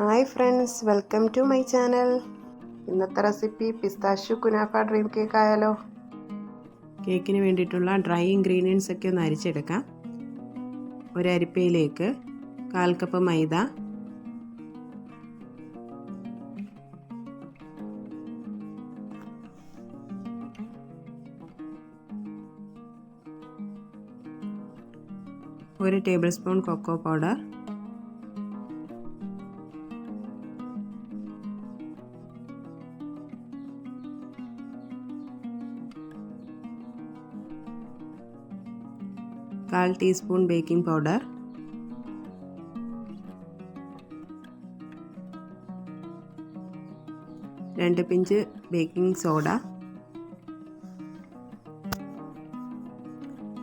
Hi friends welcome to my channel. ഇന്നത്തെ recipe pistachio kunafa dream cake ആയാലോ? കേക്കിന് വേണ്ടിയിട്ടുള്ള ഡ്രൈ ഇൻഗ്രീഡിയൻസ് ഒക്കെ ഒന്ന് അരിച്ചെടുക്കാം. ഒരു അരിപ്പയിലേക്ക് കാൽ കപ്പ് മൈദ. ഒരു ടേബിൾ സ്പൂൺ കൊക്കോ പൗഡർ. കാൽ ടീസ്പൂൺ ബേക്കിംഗ് പൗഡർ. രണ്ട് പിഞ്ച് ബേക്കിംഗ് സോഡ.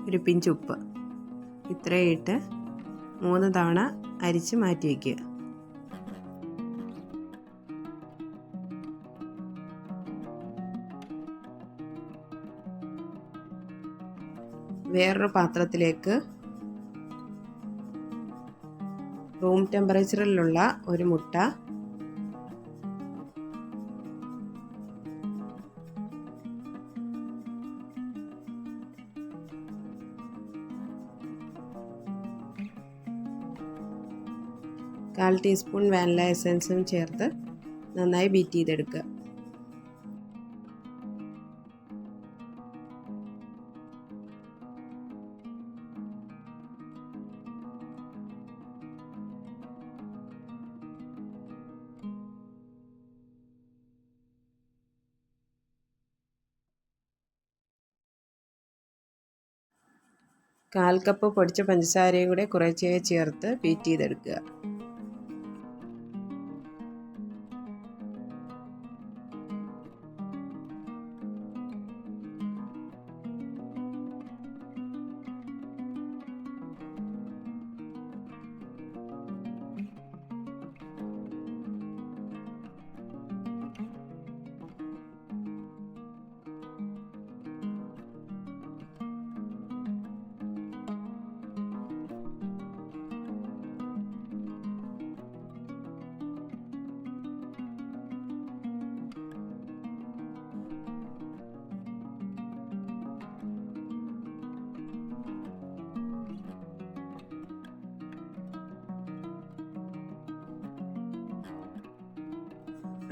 ഒരു പിഞ്ച് ഉപ്പ്. ഇത്രയിട്ട് മൂന്ന് തവണ അരിച്ച് മാറ്റി വയ്ക്കുക വേറൊരു പാത്രത്തിലേക്ക് റൂം ടെമ്പറേച്ചറിലുള്ള ഒരു മുട്ട. കാൽ ടീസ്പൂൺ വാനില എസൻസും ചേർത്ത് നന്നായി ബീറ്റ് ചെയ്തെടുക്കുക. കാൽ കപ്പ് പൊടിച്ച പഞ്ചസാരയും കൂടെ കുറച്ചേ ചേർത്ത് ബീറ്റ് ചെയ്തെടുക്കുക.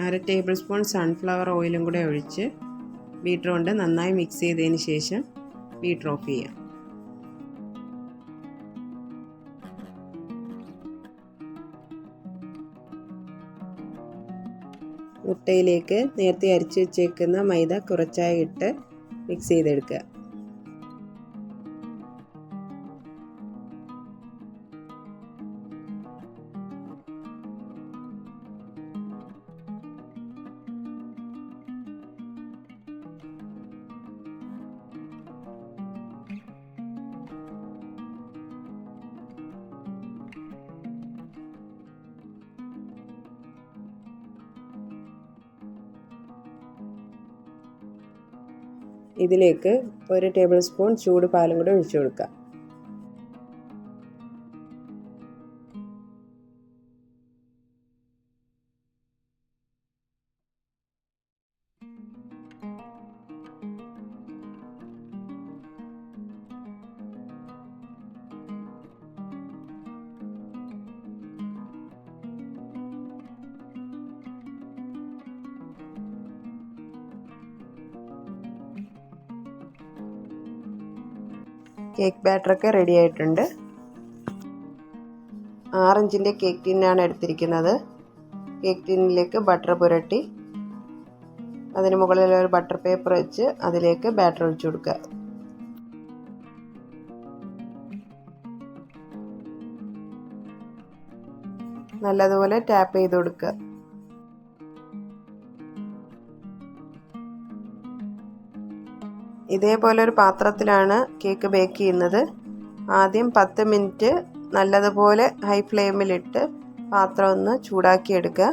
അര ടേബിൾ സ്പൂൺ സൺഫ്ലവർ ഓയിലും കൂടെ ഒഴിച്ച് ബീറ്റർ കൊണ്ട് നന്നായി മിക്സ് ചെയ്തതിന് ശേഷം ബീറ്റർ ഓഫ് ചെയ്യാം. മുട്ടയിലേക്ക് നേരത്തെ അരിച്ചു വെച്ചേക്കുന്ന മൈദ കുറച്ചായി ഇട്ട് മിക്സ് ചെയ്തെടുക്കുക. ഇതിലേക്ക് ഒരു ടേബിൾ സ്പൂൺ ചൂട് പാലും കൂടി ഒഴിച്ചു കൊടുക്കുക. കേക്ക് ബാറ്ററൊക്കെ റെഡി ആയിട്ടുണ്ട്. ആറിഞ്ചിന്റെ കേക്ക് ടിന്നാണ് എടുത്തിരിക്കുന്നത്. കേക്ക് ടിന്നിലേക്ക് ബട്ടർ പുരട്ടി. അതിന് മുകളിൽ ഒരു ബട്ടർ പേപ്പർ വെച്ച് അതിലേക്ക് ബാറ്റർ ഒഴിച്ചു കൊടുക്കുക. നല്ലതുപോലെ ടാപ്പ് ചെയ്ത് കൊടുക്കുക. ഇതേപോലെ ഒരു പാത്രത്തിലാണ് കേക്ക് ബേക്ക് ചെയ്യുന്നത്. ആദ്യം പത്ത് മിനിറ്റ് നല്ലതുപോലെ ഹൈ ഫ്ലെയിമിലിട്ട് പാത്രം ഒന്ന് ചൂടാക്കിയെടുക്കുക.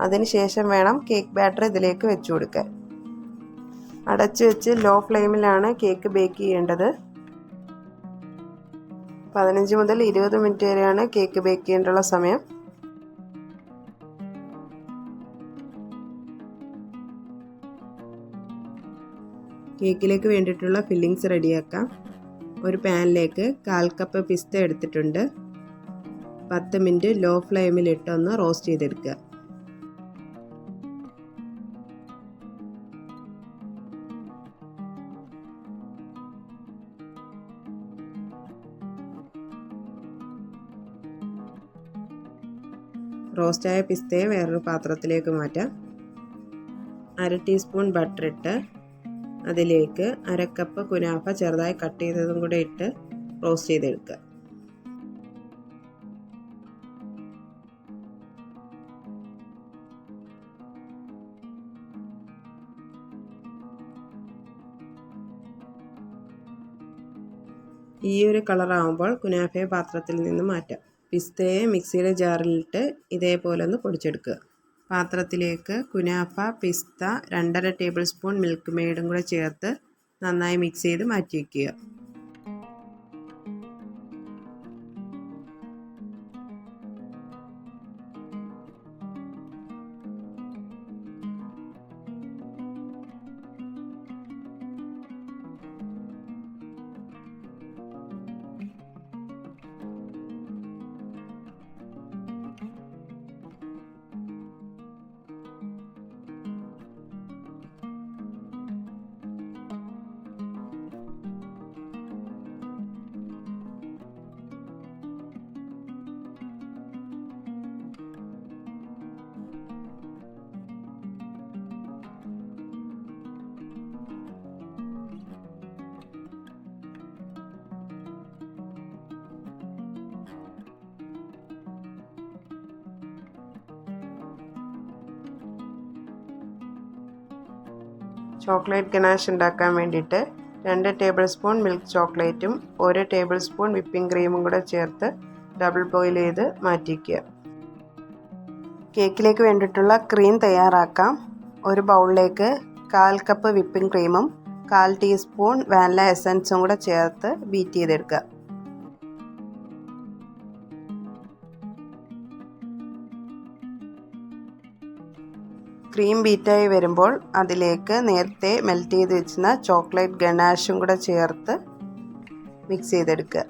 അതിനുശേഷം വേണം കേക്ക് ബാറ്റർ ഇതിലേക്ക് വെച്ച് കൊടുക്കാൻ. അടച്ചു വെച്ച് ലോ ഫ്ലെയിമിലാണ് കേക്ക് ബേക്ക് ചെയ്യേണ്ടത്. പതിനഞ്ച് മുതൽ ഇരുപത് മിനിറ്റ് വരെയാണ് കേക്ക് ബേക്ക് ചെയ്യേണ്ടുള്ള സമയം. കേക്കിലേക്ക് വേണ്ടിയിട്ടുള്ള ഫില്ലിങ്സ് റെഡിയാക്കാം. ഒരു പാനിലേക്ക് കാൽ കപ്പ് പിസ്ത എടുത്തിട്ടുണ്ട്. പത്ത് മിനിറ്റ് ലോ ഫ്ലെയിമിൽ ഇട്ടൊന്ന് റോസ്റ്റ് ചെയ്തെടുക്കുക. റോസ്റ്റായ പിസ്തയെ വേറൊരു പാത്രത്തിലേക്ക് മാറ്റാം. അര ടീസ്പൂൺ ബട്ടർ ഇട്ട് അതിലേക്ക് അരക്കപ്പ് കുനാഫ ചെറുതായി കട്ട് ചെയ്തതും കൂടെ ഇട്ട് റോസ്റ്റ് ചെയ്തെടുക്കുക. ഈ ഒരു കളറാകുമ്പോൾ കുനാഫയെ പാത്രത്തിൽ നിന്ന് മാറ്റാം. പിസ്തയെ മിക്സിയുടെ ജാറിലിട്ട് ഇതേപോലെ ഒന്ന് പൊടിച്ചെടുക്കുക. പാത്രത്തിലേക്ക് കുനാഫ പിസ്ത രണ്ടര ടേബിൾ സ്പൂൺ മിൽക്ക് മെയ്ഡും കൂടെ ചേർത്ത് നന്നായി മിക്സ് ചെയ്ത് മാറ്റി വയ്ക്കുക ചോക്ലേറ്റ് ഗനാഷ് ഉണ്ടാക്കാൻ വേണ്ടിയിട്ട് രണ്ട് ടേബിൾ സ്പൂൺ മിൽക്ക് ചോക്ലേറ്റും ഒരു ടേബിൾ സ്പൂൺ വിപ്പിംഗ് ക്രീമും കൂടെ ചേർത്ത് ഡബിൾ ബോയിൽ ചെയ്ത് മാറ്റിക്കുക കേക്കിലേക്ക് വേണ്ടിയിട്ടുള്ള ക്രീം തയ്യാറാക്കാം. ഒരു ബൗളിലേക്ക് കാൽ കപ്പ് വിപ്പിംഗ് ക്രീമും കാൽ ടീസ്പൂൺ വാനില എസൻസും കൂടെ ചേർത്ത് ബീറ്റ് ചെയ്തെടുക്കുക. ക്രീം ബീറ്റായി വരുമ്പോൾ അതിലേക്ക് നേരത്തെ മെൽറ്റ് ചെയ്ത് വെച്ചിരുന്ന ചോക്ലേറ്റ് ഗണാഷും കൂടെ ചേർത്ത് മിക്സ് ചെയ്തെടുക്കുക.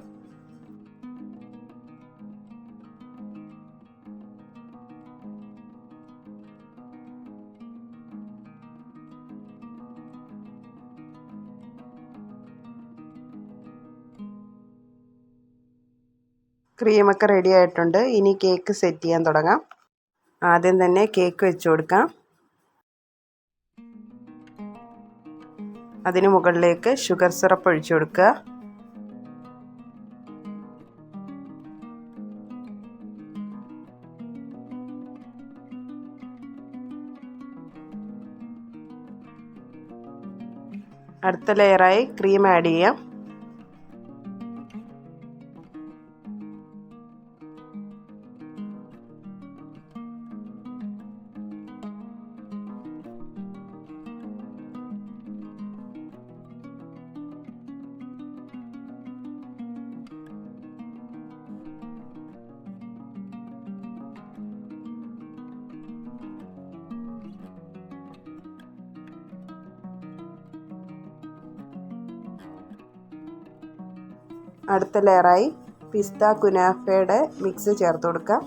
ക്രീമൊക്കെ റെഡി ആയിട്ടുണ്ട്. ഇനി കേക്ക് സെറ്റ് ചെയ്യാൻ തുടങ്ങാം. ആദ്യം തന്നെ കേക്ക് വെച്ച് കൊടുക്കാം. അതിന് മുകളിലേക്ക് ഷുഗർ സിറപ്പ് ഒഴിച്ചു കൊടുക്കുക. അടുത്ത ലെയറായി ക്രീം ആഡ് ചെയ്യാം. അടുത്ത ലെയറായി പിസ്ത കുനാഫയുടെ മിക്സ് ചേർത്ത് കൊടുക്കാം.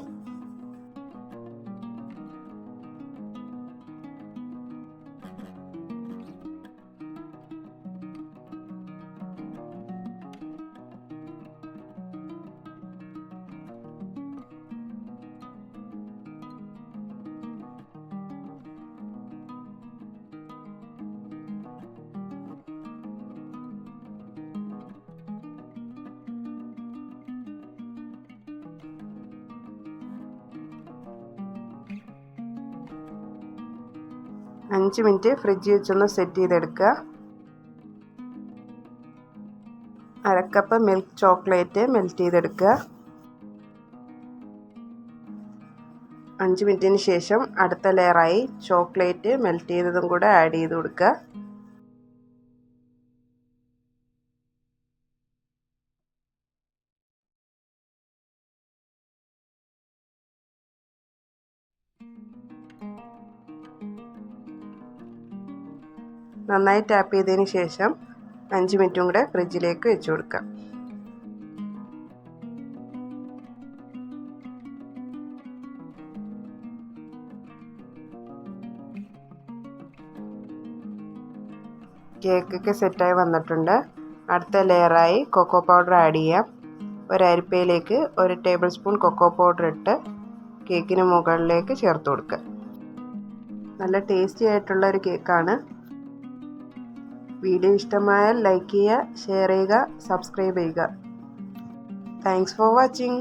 അഞ്ച് മിനിറ്റ് ഫ്രിഡ്ജിൽ വെച്ചൊന്ന് സെറ്റ് ചെയ്തെടുക്കുക. അരക്കപ്പ് മിൽക്ക് ചോക്ലേറ്റ് മെൽറ്റ് ചെയ്തെടുക്കുക. അഞ്ച് മിനിറ്റിന് ശേഷം അടുത്ത ലെയറായി ചോക്ലേറ്റ് മെൽറ്റ് ചെയ്തതും കൂടെ ആഡ് ചെയ്ത് കൊടുക്കുക. നന്നായി ടാപ്പ് ചെയ്തതിന് ശേഷം അഞ്ച് മിനിറ്റും കൂടെ ഫ്രിഡ്ജിലേക്ക് വെച്ച് കൊടുക്കാം. കേക്കൊക്കെ സെറ്റായി വന്നിട്ടുണ്ട്. അടുത്ത ലെയറായി കൊക്കോ പൗഡർ ആഡ് ചെയ്യാം. ഒരു അരിപ്പയിലേക്ക് ഒരു ടേബിൾ സ്പൂൺ കൊക്കോ പൗഡർ ഇട്ട് കേക്കിന് മുകളിലേക്ക് ചേർത്ത് കൊടുക്കുക. നല്ല ടേസ്റ്റി ആയിട്ടുള്ള ഒരു കേക്കാണ് വീഡിയോ ഇഷ്ടമായാൽ ലൈക്ക് ചെയ്യുക ഷെയർ ചെയ്യുക സബ്സ്ക്രൈബ് ചെയ്യുക. Thanks for watching